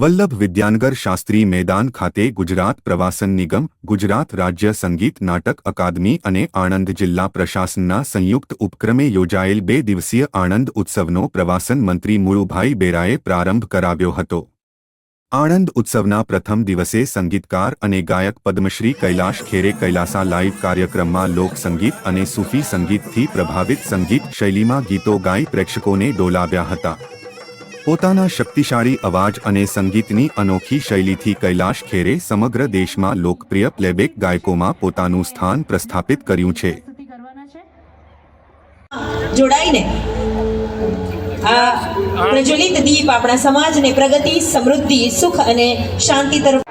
વલ્લભ વિદ્યાનગર શાસ્ત્રી મેદાન ખાતે ગુજરાત પ્રવાસન નિગમ, ગુજરાત રાજ્ય સંગીત નાટક અકાદમી અને આણંદ જિલ્લા પ્રશાસનના સંયુક્ત ઉપક્રમે યોજાયેલ બે દિવસીય આણંદ ઉત્સવનો પ્રવાસન મંત્રી મુળુભાઈ બેરાએ પ્રારંભ કરાવ્યો હતો. આણંદ ઉત્સવના પ્રથમ દિવસે સંગીતકાર અને ગાયક પદ્મશ્રી કૈલાશ ખેરે કૈલાસા લાઇવ કાર્યક્રમમાં લોકસંગીત અને સૂફી સંગીતથી પ્રભાવિત સંગીત શૈલીમાં ગીતો ગાઈ પ્રેક્ષકોને ડોલાવ્યા હતા. પોતાના શક્તિશાળી અવાજ અને સંગીતની અનોખી શૈલીથી કૈલાશ ખેરે સમગ્ર દેશમાં લોકપ્રિય પ્લેબેક ગાયકોમાં પોતાનું સ્થાન પ્રસ્થાપિત કર્યું છે. જોડાઈને આ પ્રજ્વલિત દીપ આપણા સમાજને પ્રગતિ સમૃદ્ધિ સુખ અને શાંતિ તરફ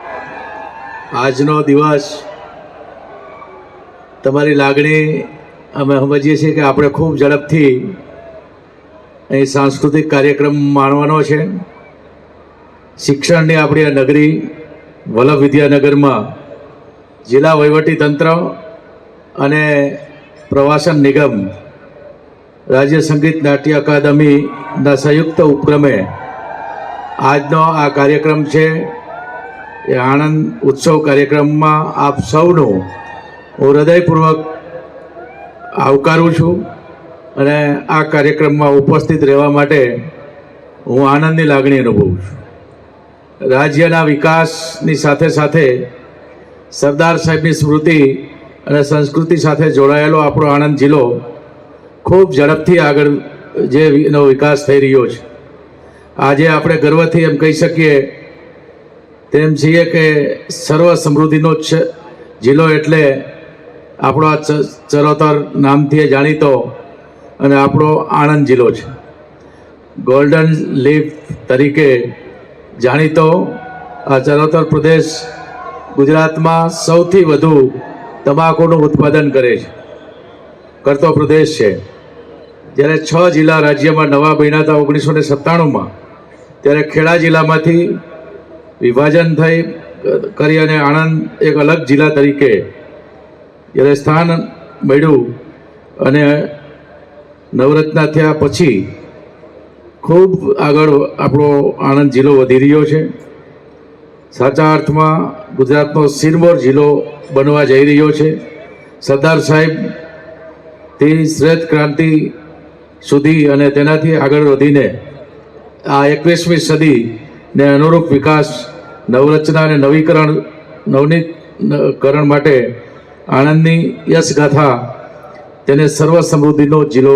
આજનો દિવસ તમારી લાગણી અમે સમજીએ છીએ કે આપણે ખૂબ ઝડપથી અહીં સાંસ્કૃતિક કાર્યક્રમ માણવાનો છે. શિક્ષણની આપણી આ નગરી વલ્લભ વિદ્યાનગરમાં જિલ્લા તંત્ર અને પ્રવાસન નિગમ, રાજ્ય સંગીત નાટ્ય અકાદમીના સંયુક્ત ઉપક્રમે આજનો આ કાર્યક્રમ છે. એ આણંદ ઉત્સવ કાર્યક્રમમાં આપ સૌનું હું હૃદયપૂર્વક આવકારું છું. અને આ કાર્યક્રમમાં ઉપસ્થિત રહેવા માટે હું આનંદની લાગણી અનુભવું છું. રાજ્યના વિકાસની સાથે સાથે સરદાર સાહેબની સ્મૃતિ અને સંસ્કૃતિ સાથે જોડાયેલો આપણો આણંદ જિલ્લો ખૂબ ઝડપથી આગળ જે એનો વિકાસ થઈ રહ્યો છે. આજે આપણે ગર્વથી એમ કહી શકીએ તેમ છીએ કે સર્વ સમૃદ્ધિનો જ જિલ્લો એટલે આપણો આ ચરોતર નામથી જાણીતો અને આપણો આણંદ જિલ્લો છે. ગોલ્ડન લીફ તરીકે જાણીતો આ ચરોતર પ્રદેશ ગુજરાતમાં સૌથી વધુ તમાકુનું ઉત્પાદન કરે છે. કરતો પ્રદેશ છે. જ્યારે છ જિલ્લા રાજ્યમાં નવા બન્યા હતા ઓગણીસો ને સત્તાણુંમાં ત્યારે ખેડા જિલ્લામાંથી વિભાજન થઈ કરી અને આણંદ એક અલગ જિલ્લા તરીકે જ્યારે સ્થાન મળ્યું અને નવરત્ના થયા પછી ખૂબ આગળ આપણો આણંદ જિલ્લો વધી રહ્યો છે. સાચા અર્થમાં ગુજરાતનો સિરમોર જિલ્લો બનવા જઈ રહ્યો છે. સરદાર સાહેબ તે શ્વેત ક્રાંતિ સુધી અને તેનાથી આગળ વધીને આ એકવીસમી સદીને અનુરૂપ વિકાસ, નવરચના અને નવીકરણ, નવનીકરણ માટે આણંદની યશગાથા તેને સર્વ સમૃદ્ધિનો જિલ્લો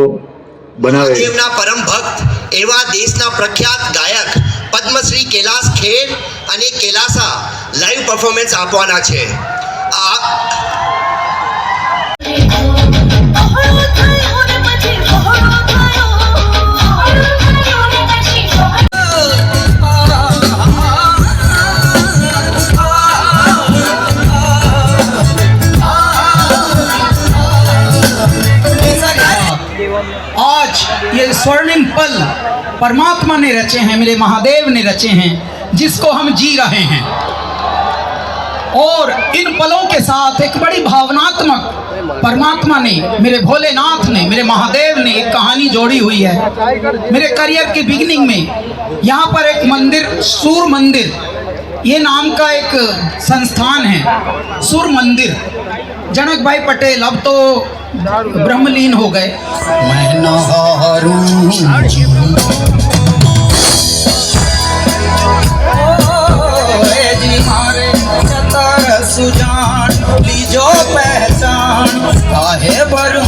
બનાવે છે. પરમ ભક્ત એવા દેશના પ્રખ્યાત ગાયક પદ્મશ્રી કૈલાસ ખેર અને કેલાસા લાઈવ પરફોર્મન્સ આપવાના છે आज ये स्वर्णिम पल परमात्मा ने रचे हैं मेरे महादेव ने रचे हैं, जिसको हम जी रहे हैं। और इन पलों के साथ एक बड़ी भावनात्मक परमात्मा ने मेरे भोलेनाथ ने मेरे महादेव ने एक कहानी जोड़ी हुई है। मेरे करियर की बिगिनिंग में यहाँ पर एक मंदिर, सूर मंदिर ये नाम का एक संस्थान है, सूर मंदिर। जनक भाई पटेल, अब तो ब्रह्मलीन हो गए। सुजान, लीजो पहचान, काहे बरू